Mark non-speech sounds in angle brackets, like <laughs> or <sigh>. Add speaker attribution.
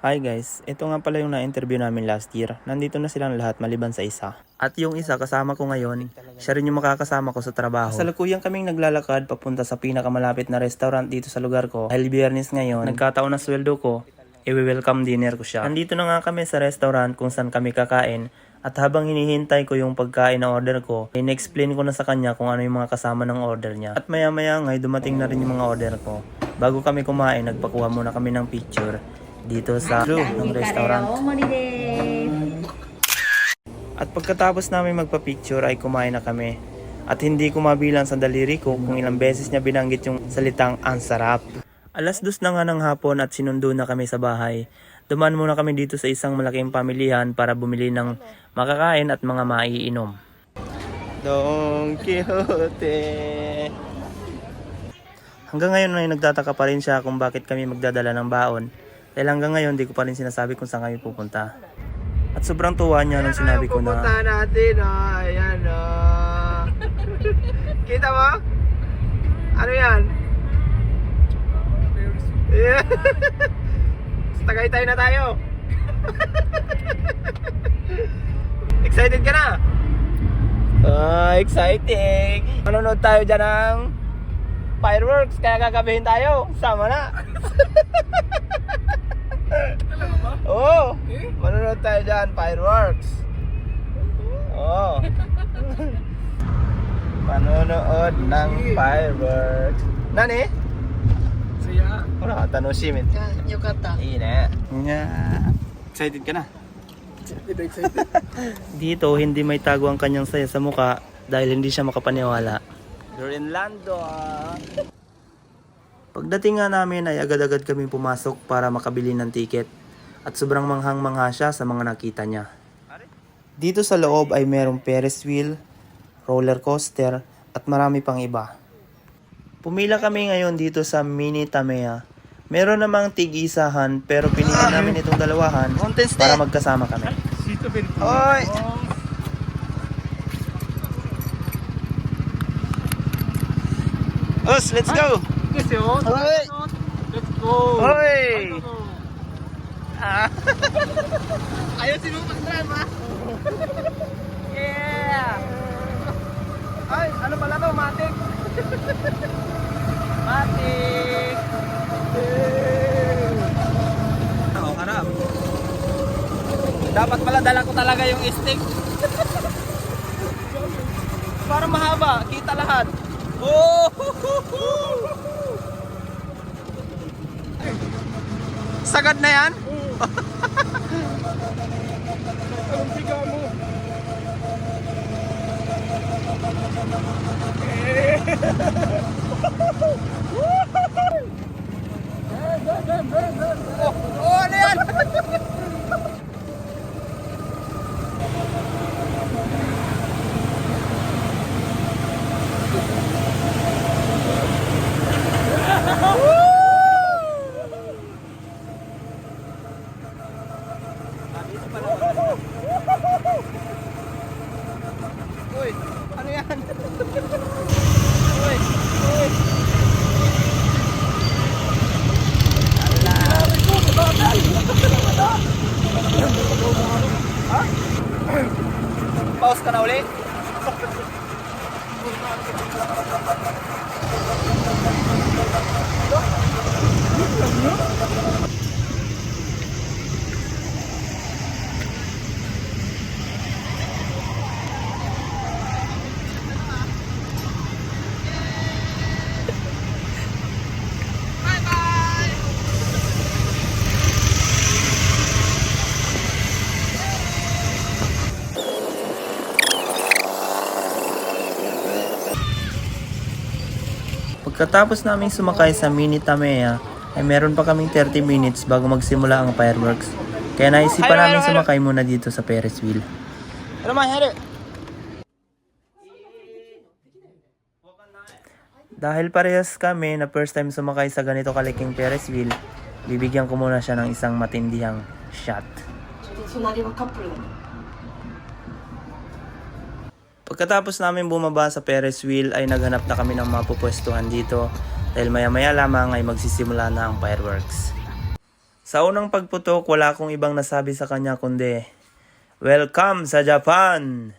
Speaker 1: Hi guys, ito nga pala yung na-interview namin last year. Nandito na silang lahat maliban sa isa. At yung isa kasama ko ngayon, siya rin yung makakasama ko sa trabaho. Sa lukuyang kaming naglalakad papunta sa pinakamalapit na restaurant dito sa lugar ko. Dahil biyernes ngayon, nagkataon na sweldo ko, i-welcome dinner ko siya. Nandito na nga kami sa restaurant kung saan kami kakain at habang hinihintay ko yung pagkain na order ko, in-explain ko na sa kanya kung ano yung mga kasama ng order niya. At maya maya nga, dumating na rin yung mga order ko. Bago kami kumain, nagpakuha muna kami ng picture dito sa loob ng restaurant. At pagkatapos namin magpa-picture ay kumain na kami. At hindi ko mabilang sa daliri ko kung ilang beses niya binanggit yung salitang ang sarap. Alas dos na nga ng hapon at sinundo na kami sa bahay. Dumaan muna kami dito sa isang malaking pamilihan para bumili ng makakain at mga maiinom. Don Quixote Hanggang ngayon ay nagtataka pa rin siya kung bakit kami magdadala ng baon. Dahil hanggang ngayon di ko pa rin sinasabi kung saan kami pupunta. At sobrang tuwa niya nung sinabi ko na
Speaker 2: Pupuntahan natin, oh. Ayan, oh. <laughs> Kita mo? Ano yan? Yeah. <laughs> Tagaytay na tayo. <laughs> Excited ka na? Ah, exciting! Manonood tayo dyan ng fireworks, kaya gagabihin tayo. Sama na. Talaga ba? Oo. Eh? Manonood tayo dyan, fireworks. Oo. <laughs> Manonood ng fireworks. Nani? Saya. Ano ka, tanong
Speaker 3: simin? Yo kata.
Speaker 2: Iyi na.
Speaker 1: Yeah.
Speaker 2: Excited ka na? Excited, excited. <laughs>
Speaker 1: Dito, hindi may tago ang kanyang saya sa muka dahil hindi siya makapaniwala.
Speaker 2: You're in London. Ah.
Speaker 1: Pagdating nga namin ay agad-agad kami pumasok para makabili ng tiket at sobrang manghang-mangha siya sa mga nakita niya. Dito sa loob ay merong Ferris wheel, roller coaster at marami pang iba. Pumila kami ngayon dito sa Mini Tamea. Meron namang tig-isahan pero pinili namin itong dalawahan para magkasama kami.
Speaker 2: Hoy! Us, let's go!
Speaker 4: Let's go!
Speaker 2: Hoy! Ah.
Speaker 4: Ayaw si Mong mag-drive ha?
Speaker 2: Yeah! Ay, ano pala to? Matic! Matic! Oh, harap. Dapat pala dala ko talaga yung stick. Para mahaba, kita lahat. Oh! <laughs> Sagad na yan?
Speaker 4: Anong biga mo?
Speaker 2: Oh, Pause ka na uli?
Speaker 1: Pagkatapos naming sumakay sa Mini Tamea, ay meron pa kaming 30 minutes bago magsimula ang fireworks. Kaya naisipan
Speaker 2: Hayro,
Speaker 1: namin
Speaker 2: hayro, hayro.
Speaker 1: sumakay muna dito sa Ferris wheel.
Speaker 2: Ano mangyari?
Speaker 1: Dahil parehas kami na first time sumakay sa ganito kaliking Ferris wheel, bibigyan ko muna siya ng isang matindihang shot.
Speaker 3: 隣はカップル。
Speaker 1: Pagkatapos namin bumaba sa Ferris wheel ay naghanap na kami ng mapupwestuhan dito dahil maya maya lamang ay magsisimula na ang fireworks. Sa unang pagputok, wala akong ibang nasabi sa kanya kundi, Welcome sa Japan!